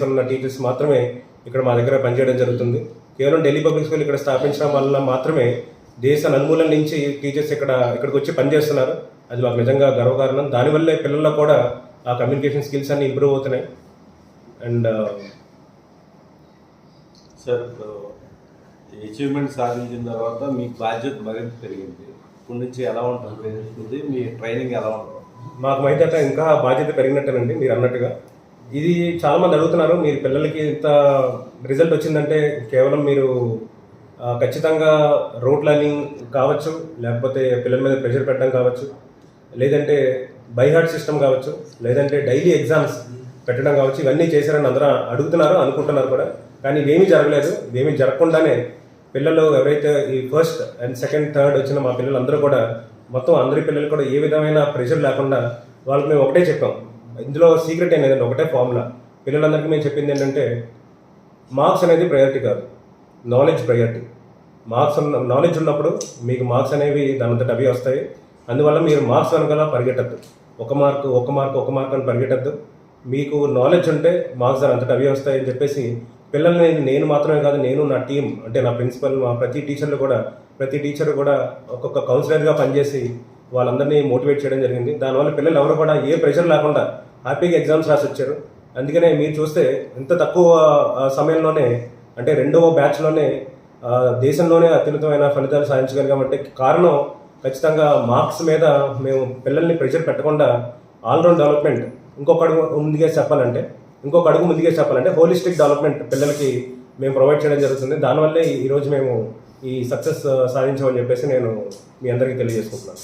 Experience ఉన్న teachers మాత్రమే ఇక్కడ మా దగ్గర పనిచేయడం జరుగుతుంది. కేవలం ఢిల్లీ పబ్లిక్ స్కూల్ ఇక్కడ స్థాపించడం వల్ల మాత్రమే దేశ నలుమూలల నుంచి టీచర్స్ ఇక్కడ ఇక్కడికి వచ్చి పనిచేస్తున్నారు. అది మాకు నిజంగా గర్వకారణం. దానివల్లే పిల్లల్లో కూడా ఆ కమ్యూనికేషన్ స్కిల్స్ అన్ని ఇంప్రూవ్ అవుతున్నాయి. అండ్ సార్ ఇప్పుడు అచీవ్మెంట్ సాధించిన తర్వాత మీ బాధ్యత మరింత పెరిగింది. ఇప్పటి నుంచి ఎలా ఉంటుంది? మీ ట్రైనింగ్ ఎలా ఉంటుంది? మాకు మైదట ఇంకా బాధ్యత పెరిగినట్టేనండి మీరు అన్నట్టుగా. ఇది చాలా మంది అడుగుతున్నారు మీరు పిల్లలకి ఇంత రిజల్ట్ వచ్చిందంటే కేవలం మీరు ఖచ్చితంగా రోడ్ లర్నింగ్ కావచ్చు లేకపోతే పిల్లల మీద ప్రెషర్ పెట్టడం కావచ్చు లేదంటే బైహార్ట్ సిస్టమ్ కావచ్చు లేదంటే డైలీ ఎగ్జామ్స్ పెట్టడం కావచ్చు ఇవన్నీ చేశారని అందరూ అడుగుతున్నారు అనుకుంటున్నారు కూడా. కానీ ఇవేమీ జరగలేదు ఇవేమీ జరగకుండానే పిల్లలు ఎవరైతే ఈ ఫస్ట్ అండ్ సెకండ్ థర్డ్ వచ్చిన మా పిల్లలందరూ కూడా మొత్తం అందరి పిల్లలు కూడా ఏ విధమైన ప్రెషర్ లేకుండా వాళ్ళకి మేము ఒకటే చెప్పాం. ఇందులో సీక్రెట్ ఏం లేదండి ఒకటే ఫార్ములా పిల్లలందరికీ మేము చెప్పింది ఏంటంటే మార్క్స్ అనేది ప్రయారిటీ కాదు. నాలెడ్జ్ ప్రయారిటీ మార్క్స్ ఉన్న నాలెడ్జ్ ఉన్నప్పుడు మీకు మార్క్స్ అనేవి దానంతట అవి వస్తాయి. అందువల్ల మీరు మార్క్స్ వెనకాల పరిగెట్టద్దు. ఒక మార్కు ఒక మార్క్ ఒక మార్క్ అని పరిగెట్టద్దు. మీకు నాలెడ్జ్ ఉంటే మార్క్స్ దాని అంతటా అవి వస్తాయి అని చెప్పేసి పిల్లల్ని నేను మాత్రమే కాదు నేను నా టీం అంటే నా ప్రిన్సిపల్ మా ప్రతి టీచర్లు కూడా ప్రతి టీచర్ కూడా ఒక్కొక్క కౌన్సిలర్గా పనిచేసి వాళ్ళందరినీ మోటివేట్ చేయడం జరిగింది. దానివల్ల పిల్లలు ఎవరు కూడా ఏ ప్రెషర్ లేకుండా హ్యాపీగా ఎగ్జామ్స్ రాసి వచ్చారు అందుకనే మీరు చూస్తే ఇంత తక్కువ సమయంలోనే అంటే రెండవ బ్యాచ్లోనే దేశంలోనే అత్యున్నతమైన ఫలితాలు సాధించగలిగామంటే కారణం ఖచ్చితంగా మార్క్స్ మీద మేము పిల్లల్ని ప్రెషర్ పెట్టకుండా ఆల్రౌండ్ డెవలప్మెంట్ ఇంకొక అడుగు ముందుగా చెప్పాలంటే ఇంకొక అడుగు ముందుగా చెప్పాలంటే హోలిస్టిక్ డెవలప్మెంట్ పిల్లలకి మేము ప్రొవైడ్ చేయడం జరుగుతుంది. దానివల్లే ఈరోజు మేము ఈ సక్సెస్ సాధించామని చెప్పేసి నేను మీ అందరికీ తెలియజేసుకుంటున్నాను.